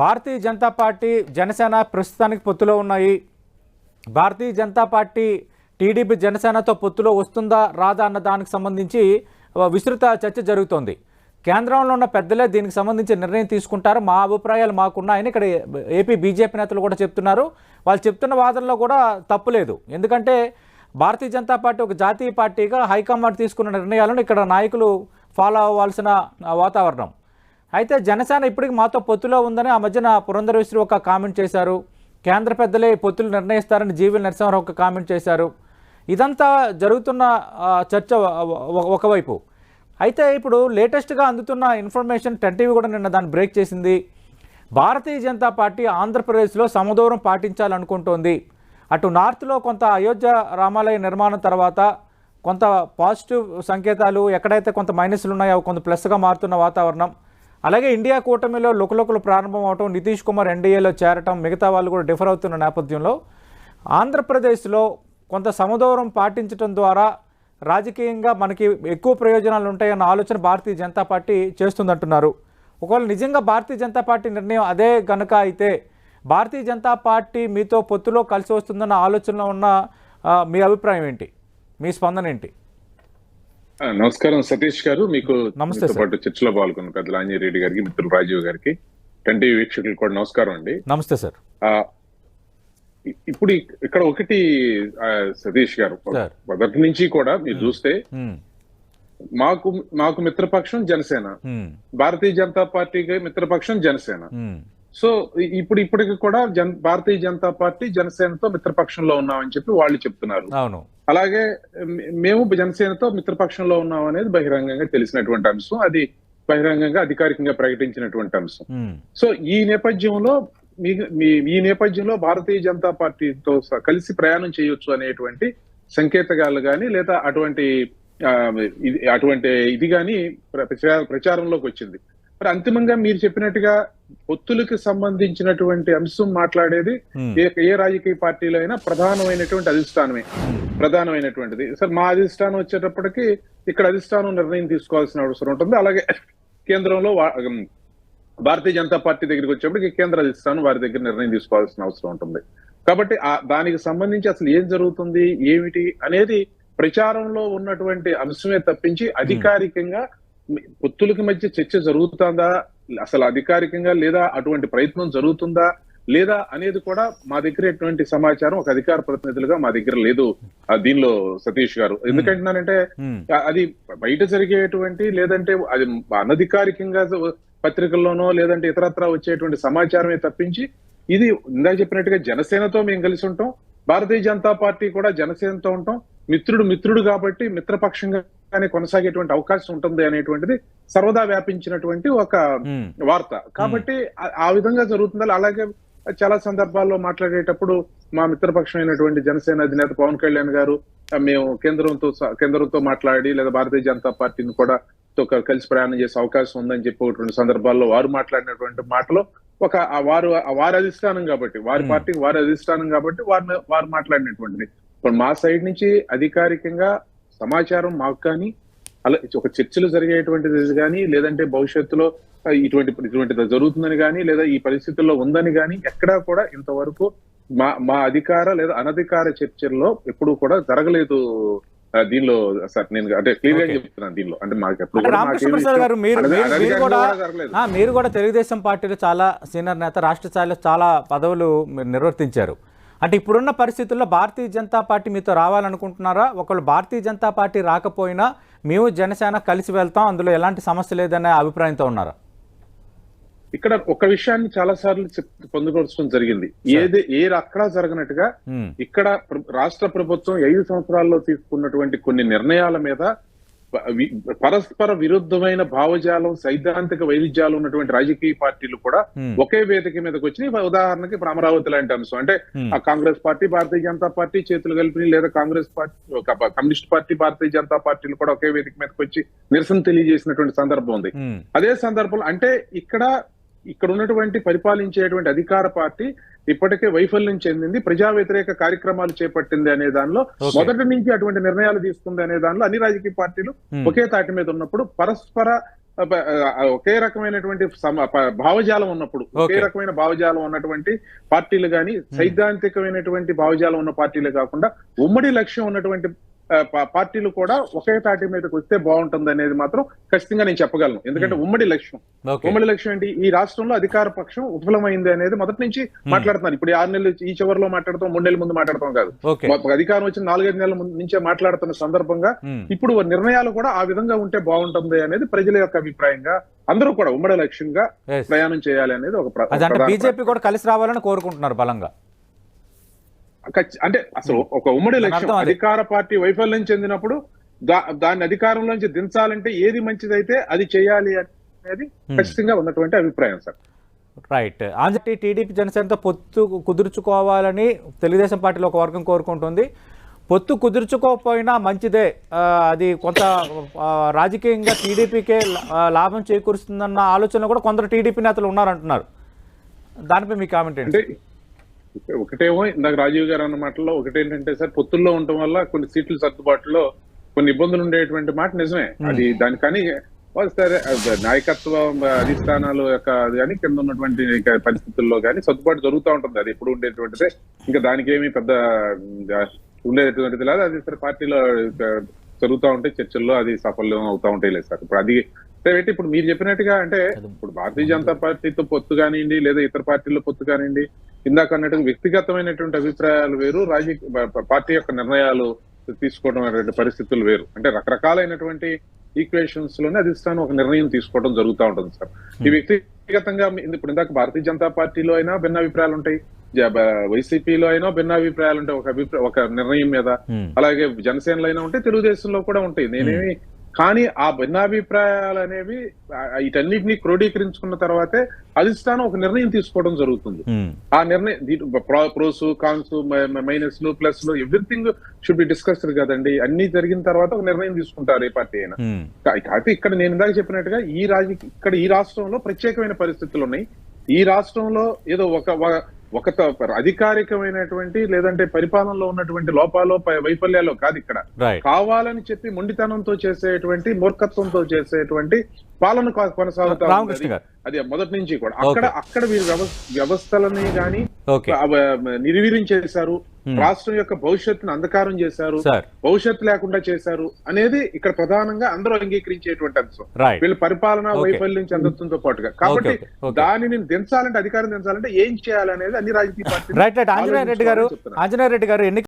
భారతీయ Janata party Janasena ప్రస్తుతానికి పొత్తులో ఉన్నాయి. భారతీయ జనతా పార్టీ టీడీపీ జనసేనతో పొత్తులో వస్తుందా రాదా అన్న దానికి సంబంధించి విస్తృత చర్చ జరుగుతోంది. కేంద్రంలో ఉన్న పెద్దలే దీనికి సంబంధించి నిర్ణయం తీసుకుంటారు. మా అభిప్రాయాలు మాకున్నాయని ఇక్కడ ఏపీ బీజేపీ నేతలు కూడా చెప్తున్నారు. వాళ్ళు చెప్తున్న వాదనలో కూడా తప్పులేదు ఎందుకంటే భారతీయ జనతా పార్టీ ఒక జాతీయ పార్టీగా హైకమాండ్ తీసుకున్న నిర్ణయాలను ఇక్కడ నాయకులు ఫాలో అవ్వాల్సిన వాతావరణం. అయితే జనసేన ఇప్పటికి మాతో పొత్తులో ఉందని ఆ మధ్యన పురంధరేశ్వరి ఒక కామెంట్ చేశారు. కేంద్ర పెద్దలే పొత్తులు నిర్ణయిస్తారని జీవీఎల్ నరసింహారావు ఒక కామెంట్ చేశారు. ఇదంతా జరుగుతున్న చర్చ ఒకవైపు. అయితే ఇప్పుడు లేటెస్ట్గా అందుతున్న ఇన్ఫర్మేషన్ టెన్ టీవీ కూడా నిన్న దాన్ని బ్రేక్ చేసింది. భారతీయ జనతా పార్టీ ఆంధ్రప్రదేశ్లో సమదూరం పాటించాలనుకుంటోంది. అటు నార్త్లో కొంత అయోధ్య రామాలయ నిర్మాణం తర్వాత కొంత పాజిటివ్ సంకేతాలు ఎక్కడైతే కొంత మైనస్లు ఉన్నాయో కొంత ప్లస్గా మారుతున్న వాతావరణం అలాగే ఇండియా కూటమిలో లుకలుకలు ప్రారంభం అవటం నితీష్ కుమార్ ఎన్డీఏలో చేరటం మిగతా వాళ్ళు కూడా డిఫర్ అవుతున్న నేపథ్యంలో ఆంధ్రప్రదేశ్లో కొంత సమదూరం పాటించడం ద్వారా రాజకీయంగా మనకి ఎక్కువ ప్రయోజనాలు ఉంటాయన్న ఆలోచన భారతీయ జనతా పార్టీ చేస్తుందంటున్నారు. ఒకవేళ నిజంగా భారతీయ జనతా పార్టీ నిర్ణయం అదే గనుక అయితే భారతీయ జనతా పార్టీ మీతో పొత్తులో కలిసి వస్తుందన్న ఆలోచనలో ఉన్న మీ అభిప్రాయం ఏంటి? మీ స్పందన ఏంటి? నమస్కారం సతీష్ గారు. మీకు నమస్తే. పాటు చర్చలో పాల్గొన్న పెద్దల రెడ్డి గారికి మిత్రులు రాజీవ్ గారికి టీవీ వీక్షకులకు కూడా నమస్కారం అండి. నమస్తే సార్. ఇప్పుడు ఇక్- ఇక్కడ ఒకటి సతీష్ గారు. మొదటి నుంచి కూడా మీరు చూస్తే మాకు మాకు మిత్రపక్షం జనసేన. భారతీయ జనతా పార్టీకి మిత్రపక్షం జనసేన. సో ఇప్పుడు ఇప్పటికి కూడా జన్ భారతీయ జనతా పార్టీ జనసేనతో మిత్రపక్షంలో ఉన్నామని చెప్పి వాళ్ళు చెప్తున్నారు. అవును. అలాగే మేము జనసేనతో మిత్రపక్షంలో ఉన్నాం అనేది బహిరంగంగా తెలిసినటువంటి అంశం. అది బహిరంగంగా అధికారికంగా ప్రకటించినటువంటి అంశం. సో ఈ నేపథ్యంలో మీ- ఈ నేపథ్యంలో భారతీయ జనతా పార్టీతో కలిసి ప్రయాణం చేయొచ్చు అనేటువంటి సంకేతగాలు కానీ లేదా అటువంటి అటువంటి ఇది కానీ ప్రచార- ప్రచారంలోకి వచ్చింది. మరి అంతిమంగా మీరు చెప్పినట్టుగా పొత్తులకు సంబంధించినటువంటి అంశం మాట్లాడేది ఉమ్, ఏ రాజకీయ పార్టీలో అయినా ప్రధానమైనటువంటి అధిష్టానమే. ప్రధానమైనటువంటిది. సార్ మా అధిష్టానం వచ్చేటప్పటికి ఇక్కడ అధిష్టానం నిర్ణయం తీసుకోవాల్సిన అవసరం ఉంటుంది. అలాగే కేంద్రంలో భారతీయ జనతా పార్టీ దగ్గరికి వచ్చేప్పటికి కేంద్ర అధిష్టానం వారి దగ్గర నిర్ణయం తీసుకోవాల్సిన అవసరం ఉంటుంది. కాబట్టి ఆ దానికి సంబంధించి అసలు ఏం జరుగుతుంది ఏమిటి అనేది ప్రచారంలో ఉన్నటువంటి అంశమే తప్పించి అధికారికంగా మీ- పొత్తులకి మధ్య చర్చ జరుగుతుందా? అసలు అధికారికంగా లేదా అటువంటి ప్రయత్నం జరుగుతుందా? లేదా అనేది కూడా మా దగ్గర ఎటువంటి సమాచారం ఒక అధికార ప్రతినిధులుగా మా దగ్గర లేదు. దీనిలో సతీష్ గారు. ఎందుకంటున్నానంటే అది బయట జరిగేటువంటి లేదంటే అది అనధికారికంగా పత్రికల్లోనో లేదంటే ఇతరత్రా వచ్చేటువంటి సమాచారమే తప్పించి ఇది ఇందాక చెప్పినట్టుగా జనసేనతో మేము కలిసి ఉంటాం. భారతీయ జనతా పార్టీ కూడా జనసేనతో ఉంటాం. మిత్రుడు మిత్రుడు కాబట్టి మిత్రపక్షంగానే కొనసాగేటువంటి అవకాశం ఉంటుంది అనేటువంటిది సర్వదా వ్యాపించినటువంటి ఒక వార్త. కాబట్టి ఆ- విధంగా జరుగుతుంది అలాగే చాలా సందర్భాల్లో మాట్లాడేటప్పుడు మా మిత్రపక్షమైనటువంటి జనసేన అధినేత పవన్ కళ్యాణ్ గారు మేము కేంద్రంతో కేంద్రంతో మాట్లాడి లేదా భారతీయ జనతా పార్టీని కూడా తో కలిసి ప్రయాణం చేసే అవకాశం ఉందని చెప్పేటువంటి సందర్భాల్లో వారు మాట్లాడినటువంటి మాటలో ఒక వారు వారి అధిష్టానం కాబట్టి వారి. పార్టీకి వారి అధిష్టానం కాబట్టి వారు వారు మాట్లాడినటువంటిది. ఇప్పుడు మా సైడ్ నుంచి అధికారికంగా సమాచారం మాకు కానీ అలా ఒక చర్చలు జరిగేటువంటిది కానీ లేదంటే భవిష్యత్తులో ఇటువంటి ఇటువంటిది జరుగుతుందని కానీ లేదా ఈ పరిస్థితుల్లో ఉందని కానీ ఎక్కడా కూడా ఇంతవరకు మా మా అధికార లేదా అనధికార చర్చల్లో ఎప్పుడు కూడా జరగలేదు. దీనిలో సార్ నేను అంటే క్లియర్గా. చెప్తున్నాను దీనిలో. అంటే మాకు మీరు కూడా తెలుగుదేశం పార్టీలో చాలా సీనియర్ నేత రాష్ట్ర స్థాయిలో చాలా పదవులు మీరు నిర్వర్తించారు. అంటే ఇప్పుడున్న పరిస్థితుల్లో భారతీయ జనతా పార్టీ మీతో రావాలనుకుంటున్నారా? ఒకళ్ళు భారతీయ జనతా పార్టీ రాకపోయినా మేము జనసేన కలిసి వెళ్తాం అందులో ఎలాంటి సమస్య లేదనే అభిప్రాయంతో ఉన్నారా? ఇక్కడ ఒక విషయాన్ని చాలా సార్లు పొందుపరచడం జరిగింది. ఏది ఏ అక్కడ జరగనట్టుగా ఇక్కడ రాష్ట్ర ప్రభుత్వం ఐదు సంవత్సరాల్లో తీసుకున్నటువంటి కొన్ని నిర్ణయాల మీద పరస్పర విరుద్ధమైన భావజాలం సైద్ధాంతిక వైవిధ్యాలు ఉన్నటువంటి రాజకీయ పార్టీలు కూడా ఒకే వేదిక మీదకి వచ్చి ఉదాహరణకి అమరావతి లాంటి అంశం. అంటే ఆ కాంగ్రెస్ పార్టీ భారతీయ జనతా పార్టీ చేతులు కలిపి లేదా Congress party communist party Bharatiya Janata పార్టీలు కూడా ఒకే వేదిక మీదకి వచ్చి నిరసన తెలియజేసినటువంటి సందర్భం ఉంది. అదే సందర్భంలో అంటే ఇక్కడ ఇక్కడ ఉన్నటువంటి పరిపాలించేటువంటి అధికార పార్టీ ఇప్పటికే వైఫల్యం చెందింది ప్రజా వ్యతిరేక కార్యక్రమాలు చేపట్టింది అనే దానిలో. మొదటి నుంచి అటువంటి నిర్ణయాలు తీసుకుంది అనే దానిలో అన్ని రాజకీయ పార్టీలు ఒకే తాటి మీద ఉన్నప్పుడు పరస్పర ఒకే రకమైనటువంటి భావజాలం ఉన్నప్పుడు ఒకే. రకమైన భావజాలం ఉన్నటువంటి పార్టీలు గాని సైద్ధాంతికమైనటువంటి భావజాలం ఉన్న పార్టీలు కాకుండా ఉమ్మడి లక్ష్యం ఉన్నటువంటి పార్టీలు కూడా ఒకే తాటి మీదకి వస్తే బాగుంటుంది అనేది మాత్రం ఖచ్చితంగా నేను చెప్పగలను. ఎందుకంటే ఉమ్మడి లక్ష్యం. ఉమ్మడి లక్ష్యం ఏంటి? ఈ రాష్ట్రంలో అధికార పక్షం విఫలమైంది అనేది మొదటి నుంచి మాట్లాడుతున్నారు. ఇప్పుడు ఆరు నెలలు ఈ చివరిలో మాట్లాడతాం మూడు నెలల ముందు మాట్లాడతాం కాదు. అధికారం వచ్చిన నాలుగైదు నెలల ముందు నుంచే మాట్లాడుతున్న సందర్భంగా. ఇప్పుడు నిర్ణయాలు కూడా ఆ విధంగా ఉంటే బాగుంటుంది అనేది ప్రజల యొక్క అభిప్రాయంగా అందరూ కూడా ఉమ్మడి లక్ష్యంగా. ప్రయాణం చేయాలి అనేది ఒక బీజేపీ కూడా కలిసి రావాలని కోరుకుంటున్నారు బలంగా. అంటే అసలు ఒక ఉమ్మడి లక్ష్యం. అధికార పార్టీ వైఫల్యం చెందినప్పుడు దాన్ని అధికారంలోంచి దించాలంటే ఏది మంచిదైతే అది చేయాలి అనేది ఖచ్చితంగా ఉన్నటువంటి అభిప్రాయం సార్. రైట్ ఆంధ్ర టీడీపీ జనసేనతో పొత్తు కుదుర్చుకోవాలని తెలుగుదేశం పార్టీలో ఒక వర్గం కోరుకుంటుంది. పొత్తు కుదుర్చుకోకపోయినా మంచిదే. అది కొంత రాజకీయంగా టీడీపీకే లాభం చేకూరుస్తుందన్న ఆలోచన కూడా కొందరు టీడీపీ నేతలు ఉన్నారంటున్నారు. దానిపై మీ కామెంట్ ఏంటి? ఒకటేమో ఇందాక రాజీవ్ గారు అన్న మాటలో ఒకటేంటంటే సార్ పొత్తుల్లో ఉండటం వల్ల కొన్ని సీట్ల సర్దుబాటులో కొన్ని ఇబ్బందులు ఉండేటువంటి మాట నిజమే. అది దానికని ఓ సరే నాయకత్వం అధిష్టానాలు యొక్క కానీ కింద ఉన్నటువంటి పరిస్థితుల్లో కానీ సర్దుబాటు జరుగుతూ ఉంటుంది. అది ఎప్పుడు ఉండేటువంటిదే. ఇంకా దానికి ఏమి పెద్ద ఉండేటువంటిది లేదు. అది సరే పార్టీలో జరుగుతూ ఉంటాయి చర్చల్లో అది సఫలం అవుతా ఉంటాయి లేదు సార్. ఇప్పుడు అది అంటే ఇప్పుడు మీరు చెప్పినట్టుగా అంటే ఇప్పుడు భారతీయ జనతా పార్టీతో పొత్తు కానివ్వండి లేదా ఇతర పార్టీల్లో పొత్తు కానివ్వండి ఇందాక అన్నట్టుగా వ్యక్తిగతమైనటువంటి అభిప్రాయాలు వేరు రాజకీయ పార్టీ యొక్క నిర్ణయాలు తీసుకోవడం అనేటువంటి పరిస్థితులు వేరు. అంటే రకరకాలైనటువంటి ఈక్వేషన్స్లోనే అధిష్టానం ఒక నిర్ణయం తీసుకోవడం జరుగుతూ ఉంటుంది సార్. ఈ వ్యక్తిగతంగా మీ- ఇప్పుడు ఇందాక భారతీయ జనతా పార్టీలో అయినా భిన్న అభిప్రాయాలు ఉంటాయి. వైసీపీలో అయినా భిన్న అభిప్రాయాలు ఉంటాయి. ఒక అభిప్రాయ ఒక నిర్ణయం మీద. ఉమ్. అలాగే జనసేనలో అయినా ఉంటాయి తెలుగుదేశంలో కూడా ఉంటాయి. నేనేమి కానీ ఆ భిన్నాభిప్రాయాలు అనేవి వీటన్నిటిని క్రోడీకరించుకున్న తర్వాతే అధిష్టానం ఒక నిర్ణయం తీసుకోవడం జరుగుతుంది. ఆ నిర్ణయం ప్రోస్ కాన్స్ మైనస్లు ప్లస్లు ఎవ్రీథింగ్ షుడ్ బి డిస్కస్డ్ కదండి అన్ని జరిగిన తర్వాత ఒక నిర్ణయం తీసుకుంటారు ఏ పార్టీ అయినా ఉమ్. కా- కాకపోతే ఇక్కడ నేను ఇందాక చెప్పినట్టుగా ఈ రాజకీయ ఇక్కడ ఈ రాష్ట్రంలో ప్రత్యేకమైన పరిస్థితులు ఉన్నాయి ఈ రాష్ట్రంలో ఏదో ఒక ఒక అధికారికమైనటువంటి లేదంటే పరిపాలనలో ఉన్నటువంటి లోపాలో వైఫల్యాలు కాదు ఇక్కడ. కావాలని చెప్పి మొండితనంతో చేసేటువంటి మూర్ఖత్వంతో చేసేటువంటి పాలన కొనసాగుతా అది. మొదటి నుంచి కూడా. అక్కడ అక్కడ వీరు వ్యవస్థ వ్యవస్థలని గాని నిర్వీర్యం చేశారు. రాష్ట్రం యొక్క భవిష్యత్తును అంధకారం చేశారు భవిష్యత్తు లేకుండా చేశారు అనేది ఇక్కడ ప్రధానంగా అందరూ అంగీకరించేటువంటి అంశం వీళ్ళు పరిపాలన. వైఫల్యం చెందడంతో పాటుగా కాబట్టి. దానిని దించాలంటే అధికారం దించాలంటే ఏం చేయాలనేది అన్ని రాజకీయ పార్టీలు రైట్ రైట్ ఆంజనేయ రెడ్డి గారు. ఆంజనేయ రెడ్డి గారు ఎన్ని